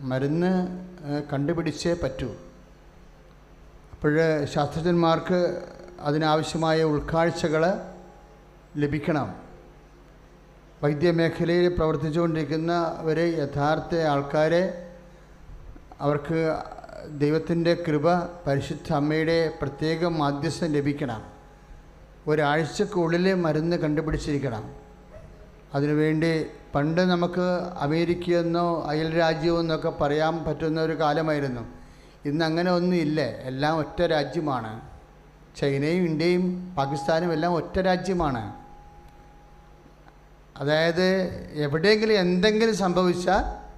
മരുന്ന് കണ്ടുപിടിച്ചേ പറ്റൂ. അപ്പോൾ ശാസ്ത്രജ്ഞന്മാർക്ക് അതിനാവശ്യമായ ഉൾക്കാഴ്ചകൾ ലഭിക്കണം. വൈദ്യമേഖലയിൽ പ്രവർത്തിച്ചുകൊണ്ടിരിക്കുന്നവർ യഥാർത്ഥ ആൾക്കാരെ അവർക്ക് ദൈവത്തിന്റെ കൃപ പരിശുദ്ധ അമ്മയുടെ പ്രത്യേക മാധ്യസ്ഥം ലഭിക്കണം. ഒരാഴ്ചക്കുള്ളിൽ മരുന്ന് കണ്ടുപിടിച്ചിരിക്കണം. അതിനുവേണ്ടി പണ്ട് നമുക്ക് അമേരിക്കയെന്നോ അയൽ രാജ്യമെന്നൊക്കെ പറയാൻ പറ്റുന്ന ഒരു കാലമായിരുന്നു. ഇന്ന് അങ്ങനെ ഒന്നും ഇല്ല. എല്ലാം ഒറ്റ രാജ്യമാണ്. ചൈനയും ഇന്ത്യയും പാകിസ്ഥാനും എല്ലാം ഒറ്റ രാജ്യമാണ്. അതായത് എവിടെയെങ്കിലും എന്തെങ്കിലും സംഭവിച്ചാൽ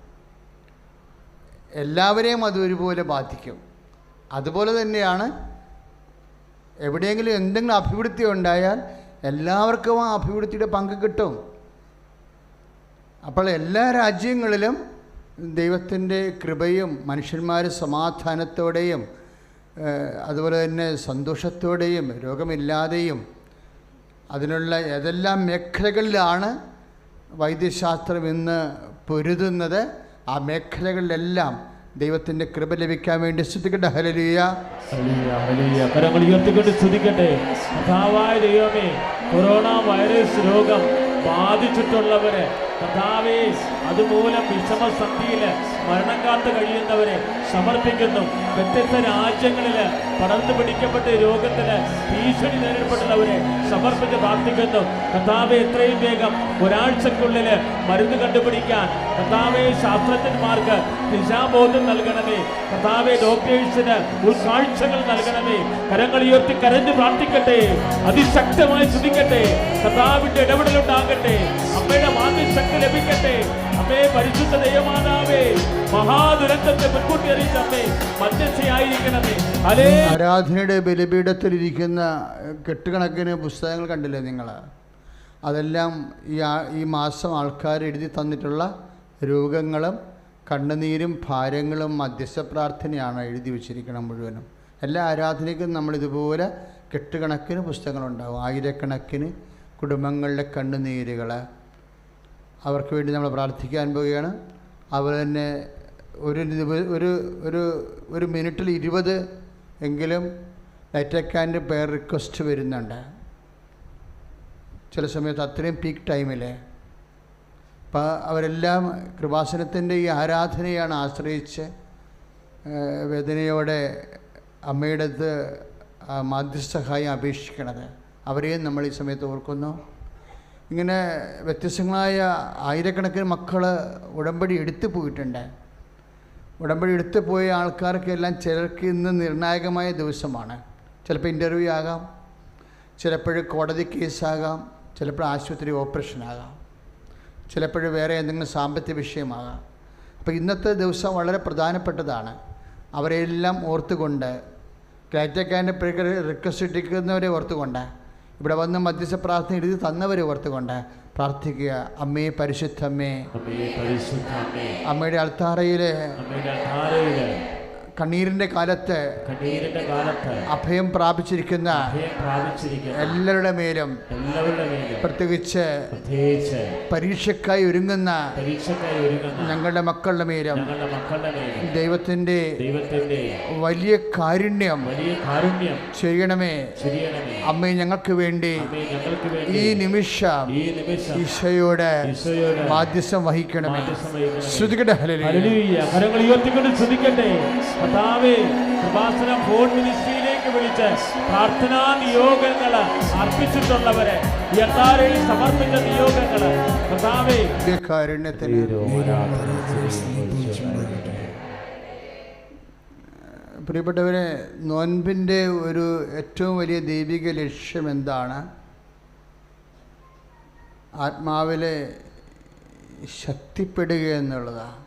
എല്ലാവരെയും അത് ഒരുപോലെ ബാധിക്കും. അതുപോലെ തന്നെയാണ് എവിടെയെങ്കിലും എന്തെങ്കിലും അഭിവൃദ്ധി ഉണ്ടായാൽ എല്ലാവർക്കും ആ അഭിവൃദ്ധിയുടെ പങ്ക് കിട്ടും. അപ്പോൾ എല്ലാ രാജ്യങ്ങളിലും ദൈവത്തിന്റെ കൃപയും മനുഷ്യന്മാർ സമാധാനത്തോടെയും അതുപോലെ തന്നെ സന്തോഷത്തോടെയും രോഗമില്ലാതെയും അതിനുള്ള ഏതെല്ലാം മേഖലകളിലാണ് വൈദ്യശാസ്ത്രം ഇന്ന് പൊരുതുന്നത് ആ മേഖലകളിലെല്ലാം ദൈവത്തിന്റെ കൃപ ലഭിക്കാൻ വേണ്ടി ശ്രദ്ധിക്കട്ടെ. ഹലലിയ സ്തുതിക്കട്ടെ ദൈവമേ കൊറോണ വൈറസ് രോഗം ബാധിച്ചിട്ടുള്ളവരെ കഥാവേ വിഷമ സന്ധിയിൽ മരണം കാത്ത് കഴിയുന്നവരെ സമർപ്പിക്കുന്നു. വ്യത്യസ്ത രാജ്യങ്ങളിൽ പടർന്നു പിടിക്കപ്പെട്ട രോഗത്തിന് ഭീഷണി നേരിടപ്പെടുന്നവരെ സമർപ്പിച്ച് പ്രാർത്ഥിക്കുന്നു. കഥാവെ എത്രയും വേഗം ഒരാഴ്ചക്കുള്ളിൽ മരുന്ന് കണ്ടുപിടിക്കാൻ. കഥാവെ ശാസ്ത്രജ്ഞന്മാർക്ക് ദിശാബോധം നൽകണമേ. കഥാവെ ഡോക്ടേഴ്സിന് ഉൾക്കാഴ്ചകൾ നൽകണമേ. കരങ്ങൾ ഉയർത്തി കരഞ്ഞു പ്രാർത്ഥിക്കട്ടെ. അതിശക്തമായി ശ്രദ്ധിക്കട്ടെ കഥാവിന്റെ ഇടപെടലുണ്ടാകട്ടെ. അമ്മയുടെ മാതൃശക്തി ലഭിക്കട്ടെ. അമ്മേ പരിശുദ്ധ ദൈവമാതാവേ മഹാദുരന്തത്തെ മുൻകൂട്ടി അറിയിച്ച മധ്യസ്ഥയായിരിക്കണമേ. അലേ ആരാധനയുടെ ബലിപീഠത്തിലിരിക്കുന്ന കെട്ടുകണക്കിന് പുസ്തകങ്ങൾ കണ്ടില്ലേ നിങ്ങൾ അതെല്ലാം ഈ ഈ മാസം ആൾക്കാർ എഴുതി തന്നിട്ടുള്ള രോഗങ്ങളും കണ്ണുനീരും ഭാരങ്ങളും മധ്യസ്ഥ പ്രാർത്ഥനയാണ് എഴുതി വച്ചിരിക്കണം മുഴുവനും. എല്ലാ ആരാധനയ്ക്കും നമ്മളിതുപോലെ കെട്ടുകണക്കിന് പുസ്തകങ്ങളുണ്ടാകും. ആയിരക്കണക്കിന് കുടുംബങ്ങളുടെ കണ്ണുനീരുകൾ അവർക്ക് വേണ്ടി നമ്മൾ പ്രാർത്ഥിക്കാൻ പോവുകയാണ്. അവർ തന്നെ ഒരു ഒരു ഒരു ഒരു മിനിറ്റിൽ ഇരുപത് എങ്കിലും നെറ്റക്കാന്റെ പേർ റിക്വസ്റ്റ് വരുന്നുണ്ട്. ചില സമയത്ത് അത്രയും പീക്ക് ടൈമിൽ അപ്പോൾ അവരെല്ലാം കൃപാസനത്തിന്റെ ഈ ആരാധനയാണ് ആശ്രയിച്ച് വേദനയോടെ അമ്മയുടെ അടുത്ത് മാധ്യസ്ഥായി അപേക്ഷിക്കണത്. അവരെയും നമ്മൾ ഈ സമയത്ത് ഓർക്കുന്നു. ഇങ്ങനെ വ്യത്യസ്തങ്ങളായ ആയിരക്കണക്കിന് മക്കൾ ഉടമ്പടി എടുത്തു പോയിട്ടുണ്ട്. ഉടമ്പടി എടുത്തു പോയ ആൾക്കാർക്കെല്ലാം ചിലർക്ക് ഇന്ന് നിർണായകമായ ദിവസമാണ്. ചിലപ്പോൾ ഇന്റർവ്യൂ ആകാം ചിലപ്പോൾ കോടതി കേസാകാം ചിലപ്പോൾ ആശുപത്രി ഓപ്പറേഷൻ ആകാം ചിലപ്പോൾ വേറെ എന്തെങ്കിലും സാമ്പത്തിക വിഷയമാകാം. അപ്പോൾ ഇന്നത്തെ ദിവസം വളരെ പ്രധാനപ്പെട്ടതാണ്. അവരെല്ലാം ഓർത്തുകൊണ്ട് ക്ലാറ്റക്കാന്റെ റിക്വസ്റ്റ് ഇട്ടിരിക്കുന്നവരെ ഓർത്തുകൊണ്ട് ഇവിടെ വന്ന് മധ്യസ്ഥ പ്രാർത്ഥന എഴുതി തന്നവരെ ഓർത്തുകൊണ്ട് പ്രാർത്ഥിക്കുക. അമ്മേ പരിശുദ്ധമ്മേ അമ്മേ. പരിശുദ്ധ അമ്മേ. അമ്മയുടെ അൾത്താറയിലെ കാലത്ത് കണ്ണീരിന്റെ കാലത്ത് അഭയം പ്രാപിച്ചിരിക്കുന്ന എല്ലാവരുടെ മേലും പ്രത്യേകിച്ച് പരീക്ഷക്കായി ഒരുങ്ങുന്ന ഞങ്ങളുടെ മക്കളുടെ മേലും ദൈവത്തിന്റെ വലിയ കാരുണ്യം ചെയ്യണമേ അമ്മ ഞങ്ങൾക്ക് വേണ്ടി ഈ നിമിഷം ഈശോയോട് മാധ്യസ്ഥം വഹിക്കണമേ. മാധ്യസ്ഥം ഹലി ഉയർത്തിക്കൊണ്ട് ശ്രദ്ധിക്കട്ടെ. കർത്താവേ കൃപാസനം ഫോൺ മിനിസ്ട്രിയിലേക്ക് വിളിച്ച് പ്രാർത്ഥനാ നിയോഗങ്ങൾ അർപ്പിച്ചിട്ടുള്ളവരെ യഥാരയിൽ സമർപ്പിച്ച നിയോഗങ്ങൾ കർത്താവേ. പ്രിയപ്പെട്ടവരെ നോൻപിന്റെ ഒരു ഏറ്റവും വലിയ ദൈവിക ലക്ഷ്യം എന്താണ്? ആത്മാവിലെ ശക്തിപ്പെടുക എന്നുള്ളതാണ്.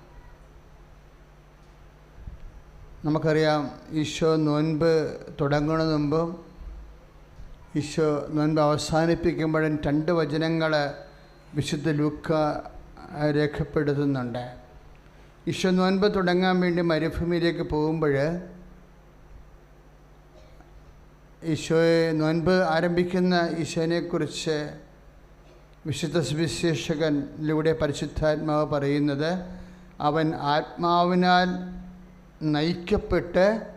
നമുക്കറിയാം ഈശോ നോൻപ് തുടങ്ങുന്നതിന് മുമ്പും ഈശോ നോൻപ് അവസാനിപ്പിക്കുമ്പോഴും രണ്ട് വചനങ്ങൾ വിശുദ്ധ ലൂക്ക രേഖപ്പെടുത്തുന്നുണ്ട്. ഈശോ നോൻപ് തുടങ്ങാൻ വേണ്ടി മരുഭൂമിയിലേക്ക് പോകുമ്പോൾ ഈശോയെ നോൻപ് ആരംഭിക്കുന്ന ഈശോനെക്കുറിച്ച് വിശുദ്ധ സുവിശേഷകനിലൂടെ പരിശുദ്ധാത്മാവ് പറയുന്നത് അവൻ ആത്മാവിനാൽ നയിക്കപ്പെട്ട്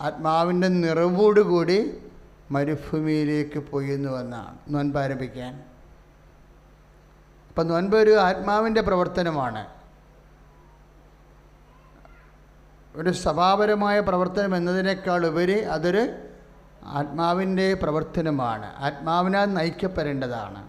ആത്മാവിന്റെ നിറവോടുകൂടി മരുഭൂമിയിലേക്ക് പോയി എന്ന് വന്നാണ് നോൻപ് ആരംഭിക്കാൻ. അപ്പം നോൻപ് ഒരു ആത്മാവിന്റെ പ്രവർത്തനമാണ്. ഒരു സഭാപരമായ പ്രവർത്തനം എന്നതിനേക്കാൾ ഉപരി അതൊരു ആത്മാവിന്റെ പ്രവർത്തനമാണ്. ആത്മാവിനാൽ നയിക്കപ്പെടേണ്ടതാണ്.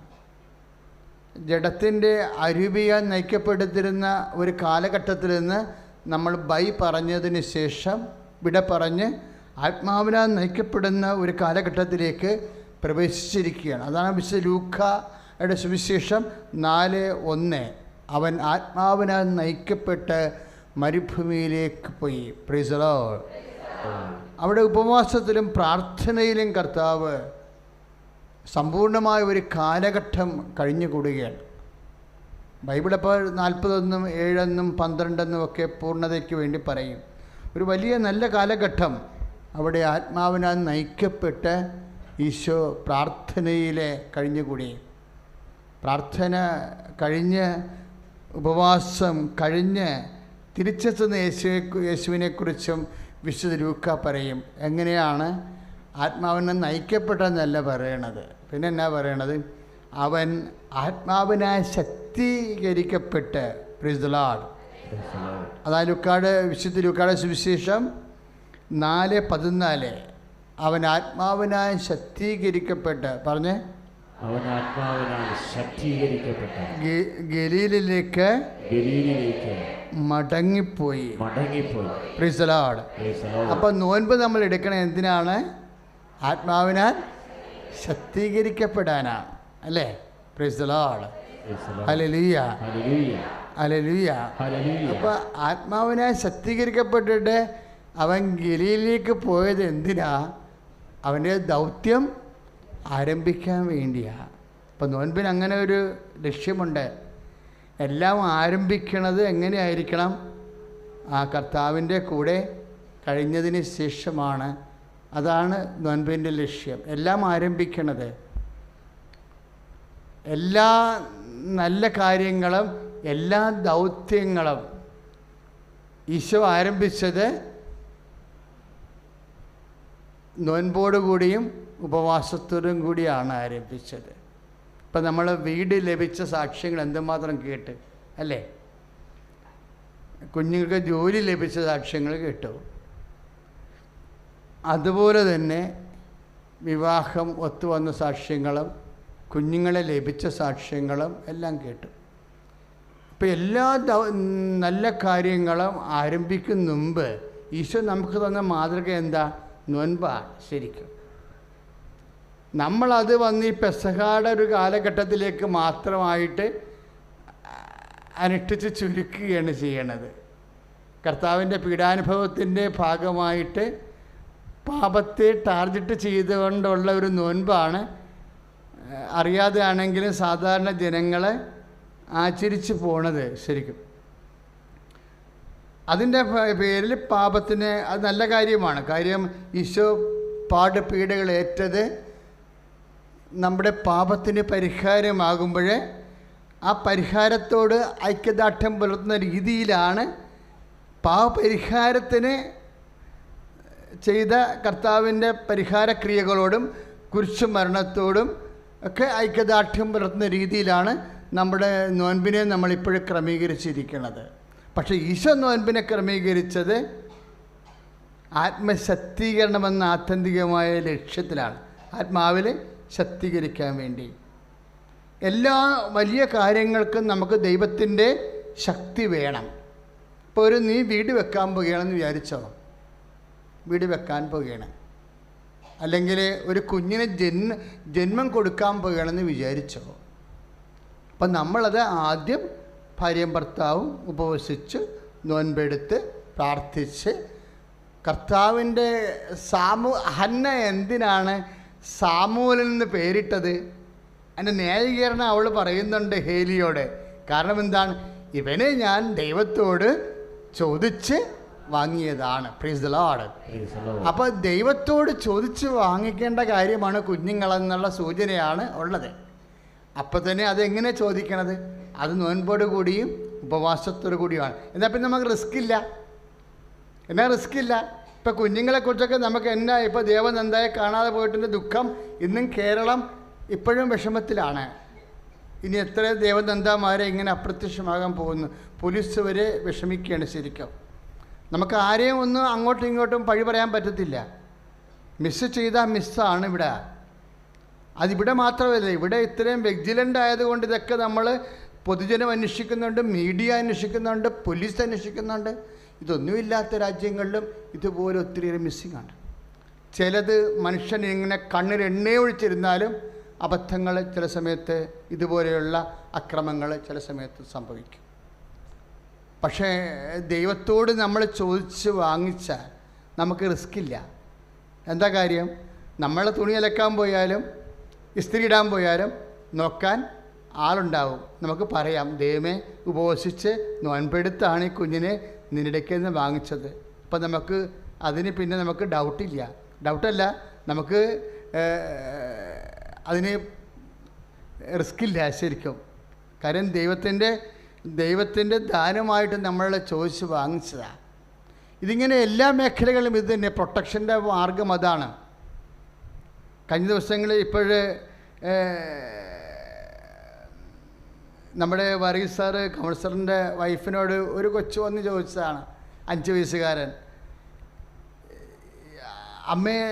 ജഡത്തിന്റെ അരുവിയാൽ നയിക്കപ്പെടുത്തിരുന്ന ഒരു കാലഘട്ടത്തിൽ നിന്ന് നമ്മൾ ബൈ പറഞ്ഞതിന് ശേഷം വിട പറഞ്ഞ് ആത്മാവിനാൽ നയിക്കപ്പെടുന്ന ഒരു കാലഘട്ടത്തിലേക്ക് പ്രവേശിച്ചിരിക്കുകയാണ്. അതാണ് വിശുദ്ധ ലൂക്കയുടെ സുവിശേഷം നാല് ഒന്ന്. അവൻ ആത്മാവിനാൽ നയിക്കപ്പെട്ട് മരുഭൂമിയിലേക്ക് പോയി. പ്രീസലോ അവിടെ ഉപവാസത്തിലും പ്രാർത്ഥനയിലും കർത്താവ് സമ്പൂർണമായ ഒരു കാലഘട്ടം കഴിഞ്ഞുകൂടുകയാണ്. ബൈബിൾ അപ്പോൾ നാൽപ്പതൊന്നും ഏഴെന്നും പന്ത്രണ്ടെന്നും ഒക്കെ പൂർണതയ്ക്ക് വേണ്ടി പറയും. ഒരു വലിയ നല്ല കാലഘട്ടം അവിടെ ആത്മാവിനാൽ നയിക്കപ്പെട്ട് ഈശോ പ്രാർത്ഥനയിലെ കഴിഞ്ഞുകൂടി. പ്രാർത്ഥന കഴിഞ്ഞ് ഉപവാസം കഴിഞ്ഞ് തിരിച്ചെത്തുന്ന യേശുവെ യേശുവിനെക്കുറിച്ചും വിശുദ്ധ ലൂക്ക പറയും. എങ്ങനെയാണ് ആത്മാവിനെ നയിക്കപ്പെട്ടെന്നല്ല പറയണത്. പിന്നെ എന്നാ പറയണത്? അവൻ ആത്മാവിനായി ശക്തീകരിക്കപ്പെട്ട്. പ്രിസ്ലാഡ് അതായത് ലുക്കാട് വിശുദ്ധ ലുക്കാട് സുവിശേഷം നാല് പതിനാല്. അവൻ ആത്മാവിനായി ശക്തീകരിക്കപ്പെട്ട്. പറഞ്ഞേ. അവൻ ആത്മാവിനാൽ ശക്തീകരിക്കപ്പെട്ട. ഗലീലിലേക്ക് ഗലീലിലേക്ക് മടങ്ങിപ്പോയി. മടങ്ങിപ്പോയി. പ്രിസലാട്. അപ്പം നോൻപ് നമ്മൾ എടുക്കണ എന്തിനാണ്? ആത്മാവിനാൽ ശക്തീകരിക്കപ്പെടാനാണ്. അല്ലേ? പ്രൈസ്. അലലിയ Hallelujah. അലലിയ അപ്പോൾ ആത്മാവിനെ ശക്തീകരിക്കപ്പെട്ടിട്ട് അവൻ ഗലിയിലേക്ക് പോയത് എന്തിനാ? അവന്റെ ദൗത്യം ആരംഭിക്കാൻ വേണ്ടിയാണ് അപ്പോൾ നോൻപിന് അങ്ങനെ ഒരു ലക്ഷ്യമുണ്ട്. എല്ലാം ആരംഭിക്കണത് എങ്ങനെയായിരിക്കണം? ആ കർത്താവിന്റെ കൂടെ കഴിഞ്ഞതിന് ശേഷമാണ്. അതാണ് നോൻപിന്റെ ലക്ഷ്യം. എല്ലാം ആരംഭിക്കണത്. എല്ലാ നല്ല കാര്യങ്ങളും എല്ലാ ദൗത്യങ്ങളും ഈശോ ആരംഭിച്ചത് നോൻപോടുകൂടിയും ഉപവാസത്തോടും കൂടിയാണ് ആരംഭിച്ചത്. ഇപ്പം നമ്മൾ വീട് ലഭിച്ച സാക്ഷ്യങ്ങൾ എന്തുമാത്രം കേട്ട് അല്ലേ? കുഞ്ഞുങ്ങൾക്ക് ജോലി ലഭിച്ച സാക്ഷ്യങ്ങൾ കേട്ടു. അതുപോലെ തന്നെ വിവാഹം ഒത്തുവന്ന സാക്ഷ്യങ്ങളും കുഞ്ഞുങ്ങളെ ലഭിച്ച സാക്ഷ്യങ്ങളും എല്ലാം കേട്ടു. അപ്പോൾ എല്ലാ നല്ല കാര്യങ്ങളും ആരംഭിക്കുന്ന മുമ്പ് ഈശോ നമുക്ക് തന്ന മാതൃക എന്താ? നൊൻപാണ് ശരിക്കും. നമ്മളത് വന്ന് ഈ പെസഹാടെ ഒരു കാലഘട്ടത്തിലേക്ക് മാത്രമായിട്ട് അനുഷ്ഠിച്ച് ചുരുക്കുകയാണ് ചെയ്യണത്. കർത്താവിന്റെ പീഡാനുഭവത്തിന്റെ ഭാഗമായിട്ട് പാപത്തെ ടാർജറ്റ് ചെയ്തുകൊണ്ടുള്ള ഒരു നോൻപാണ് ഏഹ്, അറിയാതെ ആണെങ്കിലും സാധാരണ ജനങ്ങളെ ആചരിച്ചു പോണത് ശരിക്കും. അതിന്റെ പേരിൽ പാപത്തിന് അത് നല്ല കാര്യമാണ്. കാര്യം ഈശോ പാട് പീഡകൾ ഏറ്റത് നമ്മുടെ പാപത്തിന് പരിഹാരമാകുമ്പോൾ ആ പരിഹാരത്തോട് ഐക്യദാർഢ്യം പുലർത്തുന്ന രീതിയിലാണ് പാപപരിഹാരത്തിന് ചെയ്ത കർത്താവിന്റെ പരിഹാരക്രിയകളോടും കുരിശു മരണത്തോടും ഒക്കെ ഐക്യദാർഢ്യം പുലർത്തുന്ന രീതിയിലാണ് നമ്മുടെ നോൻപിനെ നമ്മളിപ്പോഴും ക്രമീകരിച്ചിരിക്കുന്നത്. പക്ഷേ ഈശോ നോൻപിനെ ക്രമീകരിച്ചത് ആത്മശക്തീകരണമെന്ന ആത്യന്തികമായ ലക്ഷ്യത്തിലാണ്. ആത്മാവിൽ ശക്തീകരിക്കാൻ വേണ്ടി. എല്ലാ വലിയ കാര്യങ്ങൾക്കും നമുക്ക് ദൈവത്തിന്റെ ശക്തി വേണം. ഇപ്പോൾ ഒരു നീ വീട് വെക്കാൻ പോവുകയാണെന്ന് വിചാരിച്ചോ? വീട് വെക്കാൻ പോവുകയാണ്. അല്ലെങ്കിൽ ഒരു കുഞ്ഞിന് ജന്മ ജന്മം കൊടുക്കാൻ പോകണമെന്ന് വിചാരിച്ചോ? അപ്പം നമ്മളത് ആദ്യം ഭാര്യയും ഭർത്താവും ഉപവസിച്ച് നോൻപെടുത്ത് പ്രാർത്ഥിച്ച് കർത്താവിന്റെ സാമു ഹന്ന എന്തിനാണ് സാമൂലെന്ന് പേരിട്ടത്? അതിന്റെ ന്യായീകരണം അവൾ പറയുന്നുണ്ട് ഹേലിയോട്. കാരണം എന്താണ്? ഇവനെ ഞാൻ ദൈവത്തോട് ചോദിച്ച് വാങ്ങിയതാണ്. പ്രീസ് ലോഡ് അപ്പോൾ ദൈവത്തോട് ചോദിച്ചു വാങ്ങിക്കേണ്ട കാര്യമാണ് കുഞ്ഞുങ്ങളെന്നുള്ള സൂചനയാണ് ഉള്ളത്. അപ്പോൾ തന്നെ അതെങ്ങനെ ചോദിക്കണത്? അത് നോൻപോട് കൂടിയും ഉപവാസത്തോടു കൂടിയുമാണ്. എന്നാൽ പിന്നെ നമുക്ക് റിസ്ക് ഇല്ല. എന്നാ റിസ്ക് ഇല്ല? ഇപ്പം കുഞ്ഞുങ്ങളെക്കുറിച്ചൊക്കെ നമുക്ക് എന്നാ ഇപ്പോൾ ദേവനന്ദയെ കാണാതെ പോയിട്ടിന്റെ ദുഃഖം ഇന്നും കേരളം ഇപ്പോഴും വിഷമത്തിലാണ്. ഇനി എത്ര ദേവനന്ദമാരെ ഇങ്ങനെ അപ്രത്യക്ഷമാകാൻ പോകുന്നു. പോലീസ് വരെ വിഷമിക്കുകയാണ് ശരിക്കും. നമുക്ക് ആരെയും ഒന്ന് അങ്ങോട്ടും ഇങ്ങോട്ടും പഴി പറയാൻ പറ്റത്തില്ല. മിസ് ചെയ്താൽ മിസ്സാണ് ഇവിടെ. അതിവിടെ മാത്രമല്ല ഇവിടെ ഇത്രയും വെജിലന്റ് ആയതുകൊണ്ട് ഇതൊക്കെ നമ്മൾ പൊതുജനം അന്വേഷിക്കുന്നുണ്ട് മീഡിയ അന്വേഷിക്കുന്നുണ്ട് പോലീസ് അന്വേഷിക്കുന്നുണ്ട്. ഇതൊന്നുമില്ലാത്ത രാജ്യങ്ങളിലും ഇതുപോലെ ഒത്തിരിയേറെ മിസ്സിംഗ് ആണ്. ചിലത് മനുഷ്യൻ ഇങ്ങനെ കണ്ണിൽ എണ്ണേ ഒഴിച്ചിരുന്നാലും അബദ്ധങ്ങൾ ചില സമയത്ത് ഇതുപോലെയുള്ള അക്രമങ്ങൾ ചില സമയത്ത് സംഭവിക്കും. പക്ഷേ ദൈവത്തോട് നമ്മൾ ചോദിച്ച് വാങ്ങിച്ചാൽ നമുക്ക് റിസ്ക് ഇല്ല. എന്താ കാര്യം? നമ്മൾ തുണി അലക്കാൻ പോയാലും ഇസ്തിരി ഇടാൻ പോയാലും നോക്കാൻ ആളുണ്ടാവും. നമുക്ക് പറയാം ദൈവമേ ഉപവസിച്ച് നോൻപെടുത്താണ് ഈ കുഞ്ഞിനെ നിന്നിടയ്ക്ക് നിന്ന് വാങ്ങിച്ചത്. അപ്പം നമുക്ക് അതിന് പിന്നെ നമുക്ക് ഡൗട്ടില്ല ഡൗട്ടല്ല നമുക്ക് അതിന് റിസ്ക്കില്ല ശരിക്കും. കാര്യം ദൈവത്തിന്റെ ദൈവത്തിന്റെ ദാനമായിട്ട് നമ്മളെ ചോദിച്ച് വാങ്ങിച്ചതാണ് ഇതിങ്ങനെ എല്ലാ മേഖലകളിലും ഇത് തന്നെ പ്രൊട്ടക്ഷന്റെ മാർഗം അതാണ്. കഴിഞ്ഞ ദിവസങ്ങളിൽ ഇപ്പോഴ് നമ്മുടെ വർഗീസ് സാറ് കൗൺസിലറിന്റെ വൈഫിനോട് ഒരു കൊച്ചു വന്ന് ചോദിച്ചതാണ് അഞ്ച് വയസ്സുകാരൻ. അമ്മയെ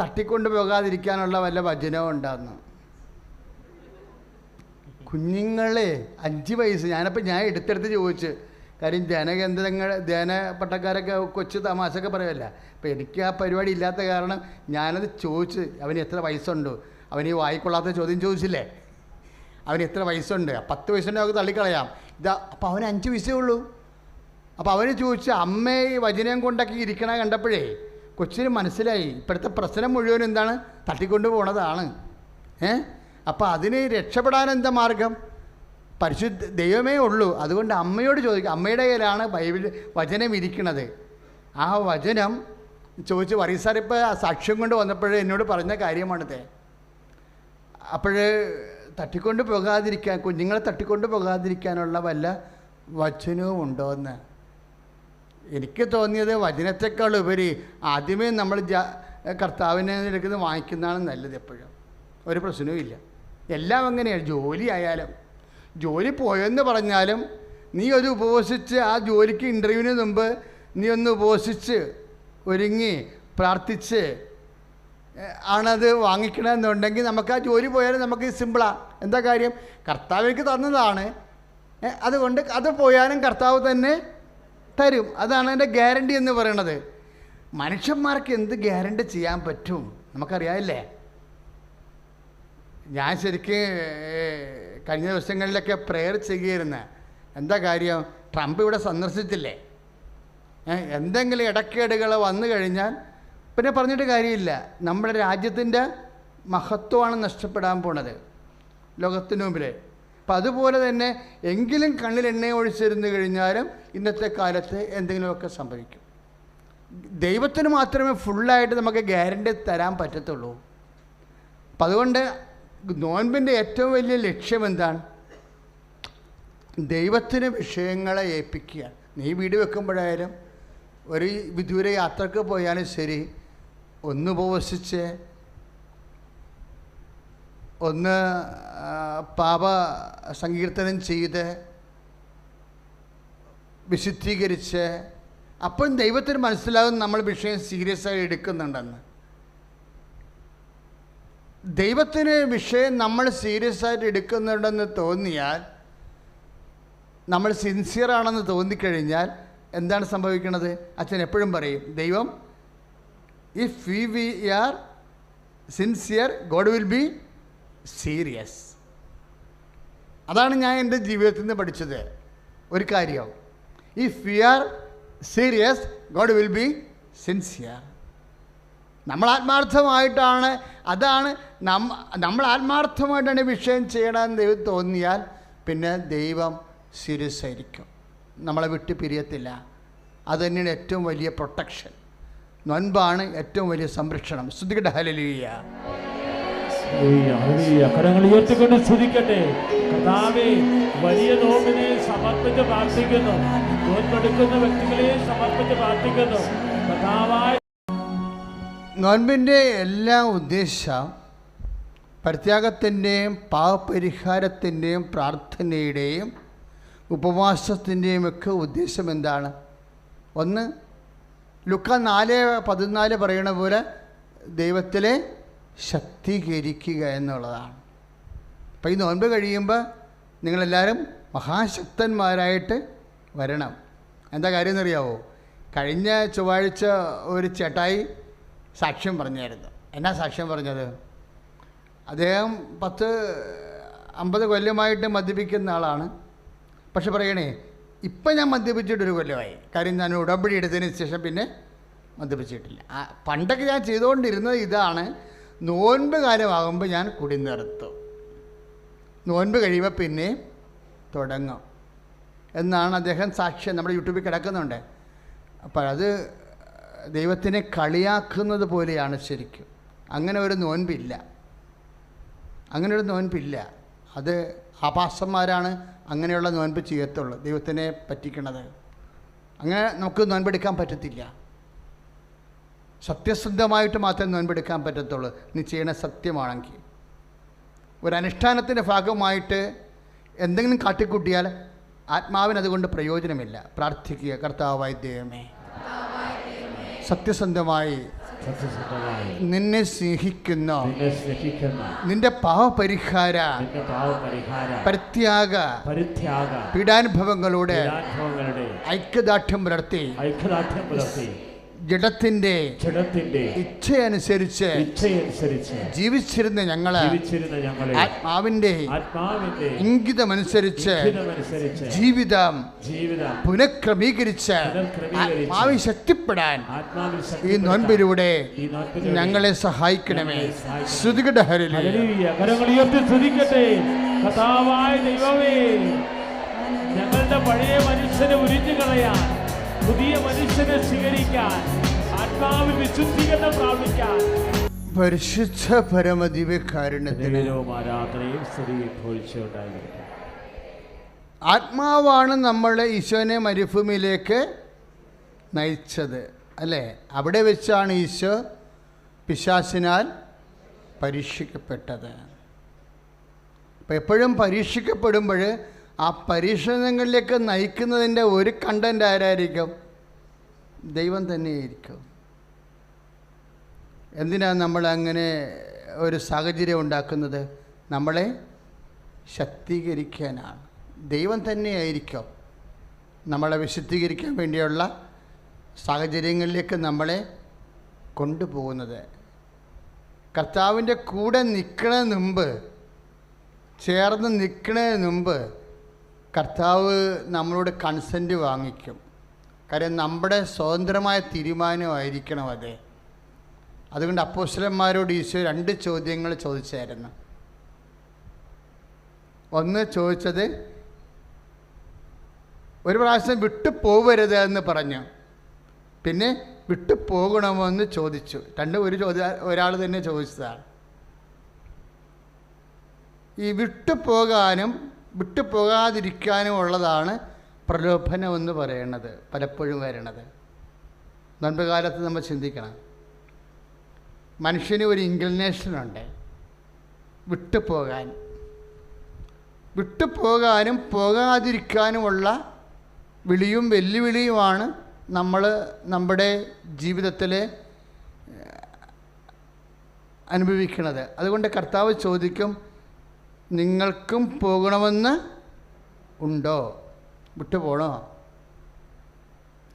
തട്ടിക്കൊണ്ട് പോകാതിരിക്കാനുള്ള വല്ല വചനവും ഉണ്ടായിരുന്നു കുഞ്ഞുങ്ങളെ അഞ്ച് വയസ്സ്. ഞാനപ്പോൾ ഞാൻ എടുത്തെടുത്ത് ചോദിച്ച് കാര്യം ജനകേന്ദ്രങ്ങൾ ജന പട്ടക്കാരൊക്കെ കൊച്ചു തമാശയൊക്കെ പറയുമല്ല അപ്പോൾ എനിക്ക് ആ പരിപാടി ഇല്ലാത്ത കാരണം ഞാനത് ചോദിച്ച് അവന് എത്ര വയസ്സുണ്ട്? അവന് ഈ വായിക്കൊള്ളാത്ത ചോദ്യം ചോദിച്ചില്ലേ? അവന് എത്ര വയസ്സുണ്ട്? പത്ത് വയസ്സുണ്ടെങ്കിൽ അവർക്ക് തള്ളിക്കളയാം. ഇതാ അപ്പോൾ അവന് അഞ്ച് വയസ്സേ ഉള്ളൂ. അപ്പോൾ അവന് ചോദിച്ച് അമ്മയെ വചനം കൊണ്ടൊക്കെ ഇരിക്കണ കണ്ടപ്പോഴേ കൊച്ചിന് മനസ്സിലായി. ഇപ്പോഴത്തെ പ്രശ്നം മുഴുവൻ എന്താണ്? തട്ടിക്കൊണ്ട് പോണതാണ്. ഏ? അപ്പോൾ അതിന് രക്ഷപ്പെടാൻ എന്താ മാർഗം? പരിശുദ്ധ ദൈവമേ ഉള്ളൂ. അതുകൊണ്ട് അമ്മയോട് ചോദിക്കുക അമ്മയുടെ കയ്യിലാണ് ബൈബിൾ വചനം ഇരിക്കുന്നത്. ആ വചനം ചോദിച്ച് വറീസാർ ഇപ്പോൾ സാക്ഷ്യം കൊണ്ട് വന്നപ്പോഴേ എന്നോട് പറഞ്ഞ കാര്യമാണിത്. അപ്പോൾ തട്ടിക്കൊണ്ട് പോകാതിരിക്കാൻ കുഞ്ഞുങ്ങളെ തട്ടിക്കൊണ്ട് പോകാതിരിക്കാനുള്ള വല്ല വചനവും ഉണ്ടോ എന്ന്? എനിക്ക് തോന്നിയത് വചനത്തെക്കാൾ ഉപരി ആദ്യമേ നമ്മൾ ജാ കർത്താവിനെ എടുക്കുന്നത് വാങ്ങിക്കുന്നതാണ് നല്ലത് എപ്പോഴും. ഒരു പ്രശ്നവും ഇല്ല എല്ലാം അങ്ങനെയാണ് ജോലി ആയാലും ജോലി പോയെന്ന് പറഞ്ഞാലും നീ ഒരു ഉപവസിച്ച് ആ ജോലിക്ക് ഇന്റർവ്യൂവിന് മുമ്പ് നീ ഒന്ന് ഉപവസിച്ച് ഒരുങ്ങി പ്രാർത്ഥിച്ച് ആണത് വാങ്ങിക്കണമെന്നുണ്ടെങ്കിൽ നമുക്ക് ആ ജോലി പോയാലും നമുക്ക് സിമ്പിളാണ് എന്താ കാര്യം? കർത്താവിലേക്ക് തന്നതാണ്. അതുകൊണ്ട് അത് പോയാലും കർത്താവ് തന്നെ തരും. അതാണ് എന്റെ ഗ്യാരണ്ടി എന്ന് പറയണത്. മനുഷ്യന്മാർക്ക് എന്ത് ഗ്യാരണ്ടി ചെയ്യാൻ പറ്റും? നമുക്കറിയാമല്ലേ ഞാൻ ശരിക്കും കഴിഞ്ഞ ദിവസങ്ങളിലൊക്കെ പ്രെയർ ചെയ്യുമായിരുന്നു എന്താ കാര്യം? ട്രംപ് ഇവിടെ സന്ദർശിച്ചില്ലേ? എന്തെങ്കിലും ഇടക്കേടുകൾ വന്നു കഴിഞ്ഞാൽ പിന്നെ പറഞ്ഞിട്ട് കാര്യമില്ല. നമ്മുടെ രാജ്യത്തിന്റെ മഹത്വമാണ് നഷ്ടപ്പെടാൻ പോണത്. ലോകത്തിന് മുമ്പിൽ അപ്പം അതുപോലെ തന്നെ എങ്കിലും കണ്ണിൽ എണ്ണ ഒഴിച്ചിരുന്നു കഴിഞ്ഞാലും ഇന്നത്തെ കാലത്ത് എന്തെങ്കിലുമൊക്കെ സംഭവിക്കും. ദൈവത്തിന് മാത്രമേ ഫുള്ളായിട്ട് നമുക്ക് ഗ്യാരണ്ടി തരാൻ പറ്റത്തുള്ളൂ. അപ്പം അതുകൊണ്ട് നോൻപിന്റെ ഏറ്റവും വലിയ ലക്ഷ്യം എന്താണ്? ദൈവത്തിന് വിഷയങ്ങളെ ഏൽപ്പിക്കുക. നീ വീട് വെക്കുമ്പോഴായാലും ഒരു വിദൂര യാത്രയ്ക്ക് പോയാലും ശരി ഒന്ന് ഉപവസിച്ച് ഒന്ന് പാപ സങ്കീർത്തനം ചെയ്ത് വിശുദ്ധീകരിച്ച് അപ്പം ദൈവത്തിന് മനസ്സിലാകും നമ്മൾ വിഷയം സീരിയസ് ആയി എടുക്കുന്നുണ്ടെന്ന്. ദൈവത്തിന് വിഷയം നമ്മൾ സീരിയസ് ആയിട്ട് എടുക്കുന്നുണ്ടെന്ന് തോന്നിയാൽ നമ്മൾ സിൻസിയർ ആണെന്ന് തോന്നിക്കഴിഞ്ഞാൽ എന്താണ് സംഭവിക്കുന്നത്? അച്ഛൻ എപ്പോഴും പറയും ദൈവം if we we are sincere God will be serious അതാണ് ഞാൻ എന്റെ ജീവിതത്തിൽ നിന്ന് പഠിച്ചത്. ഒരു കാര്യം if we are serious God will be sincere നമ്മൾ ആത്മാർത്ഥമായിട്ടാണ് അതാണ് നമ്മൾ ആത്മാർത്ഥമായിട്ടാണ് വിഷയം ചെയ്യണമെന്ന് ദൈവം തോന്നിയാൽ പിന്നെ ദൈവം സീരിയസ് നമ്മളെ വിട്ട് പിരിയത്തില്ല. അത് തന്നെയാണ് ഏറ്റവും വലിയ പ്രൊട്ടക്ഷൻ നൊൻപാണ് ഏറ്റവും വലിയ സംരക്ഷണം. ശ്രുതികട ഹലലിയ. കരങ്ങൾ ഉയർത്തിക്കൊണ്ട് സ്തുതിക്കട്ടെ. കർത്താവേ വലിയ നോമ്പിനെ സമർപ്പിച്ച് പ്രാർത്ഥിക്കുന്നു. നോമ്പെടുക്കുന്ന വ്യക്തികളെ സമർപ്പിച്ച് പ്രാർത്ഥിക്കുന്നു. കർത്താവായ നോൻപിന്റെ എല്ലാ ഉദ്ദേശം പരിത്യാഗത്തിന്റെയും പാവപരിഹാരത്തിന്റെയും പ്രാർത്ഥനയുടെയും ഉപവാസത്തിന്റെയും ഒക്കെ ഉദ്ദേശം എന്താണ്? ഒന്ന് ലുക്ക നാല് പതിനാല് പറയണ പോലെ ദൈവത്തിലെ ശക്തീകരിക്കുക എന്നുള്ളതാണ്. അപ്പോൾ ഈ നോൻപ് കഴിയുമ്പോൾ നിങ്ങളെല്ലാവരും മഹാശക്തന്മാരായിട്ട് വരണം. എന്താ കാര്യം എന്നറിയാവോ? കഴിഞ്ഞ ചൊവ്വാഴ്ച ഒരു ചേട്ടായി സാക്ഷ്യം പറഞ്ഞായിരുന്നു. എന്നാ സാക്ഷ്യം പറഞ്ഞത്? അദ്ദേഹം പത്ത് അമ്പത് കൊല്ലമായിട്ട് മദ്യപിക്കുന്ന ആളാണ്. പക്ഷെ പറയണേ ഇപ്പം ഞാൻ മദ്യപിച്ചിട്ടൊരു കൊല്ലമായി. കാര്യം ഞാൻ ഉടമ്പടി എടുത്തതിന് ശേഷം പിന്നെ മദ്യപിച്ചിട്ടില്ല. പണ്ടൊക്കെ ഞാൻ ചെയ്തുകൊണ്ടിരുന്നത് ഇതാണ്. നോൻപ് കാലമാകുമ്പോൾ ഞാൻ കുടി നിർത്തും. നോൻപ് കഴിയുമ്പോൾ പിന്നെ തുടങ്ങും. എന്നാണ് അദ്ദേഹം സാക്ഷ്യം നമ്മുടെ യൂട്യൂബിൽ കിടക്കുന്നുണ്ട്. അപ്പോൾ അത് ദൈവത്തിനെ കളിയാക്കുന്നത് പോലെയാണ് ശരിക്കും. അങ്ങനെ ഒരു നോൻപില്ല. അങ്ങനെ ഒരു നോൻപില്ല. അത് ആഭാസന്മാരാണ് അങ്ങനെയുള്ള നോൻപ് ചെയ്യത്തുള്ളൂ. ദൈവത്തിനെ പറ്റിക്കണത്. അങ്ങനെ നമുക്ക് നോൻപെടുക്കാൻ പറ്റത്തില്ല. സത്യസന്ധമായിട്ട് മാത്രമേ നോൻപെടുക്കാൻ പറ്റത്തുള്ളൂ. നീ ചെയ്യണ സത്യമാണെങ്കിൽ. ഒരു അനുഷ്ഠാനത്തിന്റെ ഭാഗമായിട്ട് എന്തെങ്കിലും കാട്ടിക്കൂട്ടിയാൽ ആത്മാവിന് അതുകൊണ്ട് പ്രയോജനമില്ല. പ്രാർത്ഥിക്കുക കർത്താവായി ദൈവമേ സത്യസന്ധമായി നിന്നെ സ്നേഹിക്കുന്ന. നിന്റെ പാവപരിഹാര പരിത്യാഗ പീഡാനുഭവങ്ങളുടെ ഐക്യദാർഢ്യം പുലർത്തി. ഐക്യദാർഢ്യം പുലർത്തി. ജഡത്തിന്റെ ജഡത്തിന്റെ ഇച്ഛയനുസരിച്ച് ഇച്ഛയനുസരിച്ച് ജീവിച്ചിരുന്ന ഞങ്ങളെ ജീവിച്ചിരുന്ന ഞങ്ങളെ ആത്മാവിന്റെ ആത്മാവിന്റെ ഇംഗിതമനുസരിച്ച് ഇംഗിതമനുസരിച്ച് ജീവിതം ജീവിതം പുനഃക്രമീകരിച്ച് ആത്മാവിൽ ശക്തിപ്പെടാൻ ഈ നോൻപിലൂടെ ഞങ്ങളെ സഹായിക്കണമേ. ശ്രുതികട ഹരലി ഹല്ലേലൂയ. കരങ്ങളെ ഉയർത്തി സ്തുതിക്കട്ടെ കഥാവായ ദൈവമേ ഞങ്ങളുടെ പഴയ മനുഷ്യനെ ഉരിഞ്ഞു കളയാൻ പുതിയ മനുഷ്യനെ സ്വീകരിക്കാൻ ആത്മാവിൽ വിശുദ്ധീകരണം പ്രാപിക്കാൻ. പരിശുദ്ധ പരമദിവ്യകാരുണ്യത്തിന് ആരാധനയും ആത്മാവാണ് നമ്മളെ ഈശോനെ മരുഭൂമിയിലേക്ക് നയിച്ചത് അല്ലേ? അവിടെ വെച്ചാണ് ഈശോ പിശാസിനാൽ പരീക്ഷിക്കപ്പെട്ടത്. അപ്പം എപ്പോഴും പരീക്ഷിക്കപ്പെടുമ്പോൾ ആ പരീക്ഷണങ്ങളിലേക്ക് നയിക്കുന്നതിന്റെ ഒരു കണ്ടന്റ് ആരായിരിക്കും? ദൈവം തന്നെയായിരിക്കും. എന്തിനാണ് നമ്മൾ അങ്ങനെ ഒരു സാഹചര്യം ഉണ്ടാക്കുന്നത്? നമ്മളെ ശക്തീകരിക്കാനാണ്. ദൈവം തന്നെയായിരിക്കും നമ്മളെ വിശുദ്ധീകരിക്കാൻ വേണ്ടിയുള്ള സാഹചര്യങ്ങളിലേക്ക് നമ്മളെ കൊണ്ടുപോകുന്നത്. കർത്താവിന്റെ കൂടെ നിൽക്കണതിന് മുമ്പ് ചേർന്ന് നിൽക്കണതിന് മുമ്പ് കർത്താവ് നമ്മളോട് കൺസെന്റ് വാങ്ങിക്കും. കാര്യം നമ്മുടെ സ്വതന്ത്രമായ തീരുമാനമായിരിക്കണം അത്. അതുകൊണ്ട് അപ്പോസ്റ്റലന്മാരോട് ഈശോ രണ്ട് ചോദ്യങ്ങൾ ചോദിച്ചായിരുന്നു. ഒന്ന് ചോദിച്ചത് ഒരു പ്രാവശ്യം വിട്ടു പോകരുത് എന്ന് പറഞ്ഞു. പിന്നെ വിട്ടു പോകണമോ എന്ന് ചോദിച്ചു. രണ്ട് ഒരു ചോദ്യ ഒരാൾ തന്നെ ചോദിച്ചതാണ്. ഈ വിട്ടു പോകാനും വിട്ടു പോകാതിരിക്കാനും ഉള്ളതാണ് പ്രലോഭനം എന്ന് പറയുന്നത് പലപ്പോഴും വരണത്. നോൻപ് കാലത്ത് നമ്മൾ ചിന്തിക്കണം മനുഷ്യന് ഒരു ഇൻക്ലിനേഷനുണ്ട് വിട്ടു പോകാൻ വിട്ടു പോകാനും പോകാതിരിക്കാനുമുള്ള വിളിയും വെല്ലുവിളിയുമാണ് നമ്മൾ നമ്മുടെ ജീവിതത്തിൽ അനുഭവിക്കുന്നത്. അതുകൊണ്ട് കർത്താവ് ചോദിക്കും നിങ്ങൾക്കും പോകണമെന്ന് ഉണ്ടോ? വിട്ടുപോകണോ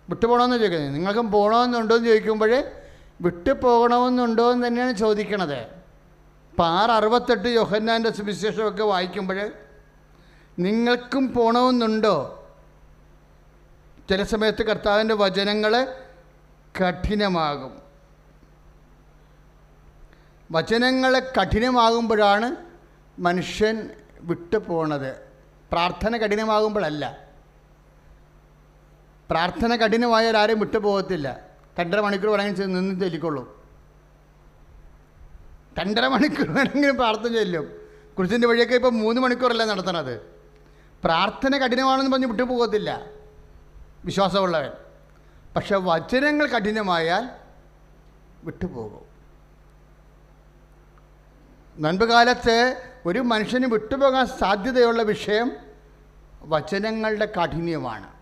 വിട്ടുപോകണമെന്ന് വിട്ടു ചോദിക്കുന്നത് നിങ്ങൾക്കും പോകണമെന്നുണ്ടോ എന്ന് ചോദിക്കുമ്പോൾ വിട്ടു പോകണമെന്നുണ്ടോ എന്ന് തന്നെയാണ് ചോദിക്കണത്. അപ്പം ആറ് അറുപത്തെട്ട് യോഹന്നാന്റെ സുവിശേഷമൊക്കെ വായിക്കുമ്പോൾ നിങ്ങൾക്കും പോകണമെന്നുണ്ടോ ചില സമയത്ത് കർത്താവിന്റെ വചനങ്ങൾ കഠിനമാകും. വചനങ്ങൾ കഠിനമാകുമ്പോഴാണ് മനുഷ്യൻ വിട്ടു പോണത് പ്രാർത്ഥന കഠിനമാകുമ്പോഴല്ല. പ്രാർത്ഥന കഠിനമായാൽ ആരും വിട്ടു പോകത്തില്ല രണ്ടര മണിക്കൂർ പറയാൻ നിന്ന് ചെല്ലിക്കൊള്ളൂ രണ്ടര മണിക്കൂർ വേണമെങ്കിലും പ്രാർത്ഥന ചെല്ലും. കുരിശിന്റെ വഴിയൊക്കെ ഇപ്പോൾ മൂന്ന് മണിക്കൂറല്ല നടത്തണത്. പ്രാർത്ഥന കഠിനമാണെന്ന് പറഞ്ഞ് വിട്ടു പോകത്തില്ല. വിശ്വാസമുള്ളവൻ. പക്ഷെ വചനങ്ങൾ കഠിനമായാൽ വിട്ടുപോകും നൻപുകാലത്ത് ഒരു മനുഷ്യന് വിട്ടുപോകാൻ സാധ്യതയുള്ള വിഷയം വചനങ്ങളുടെ കാഠിന്യമാണ്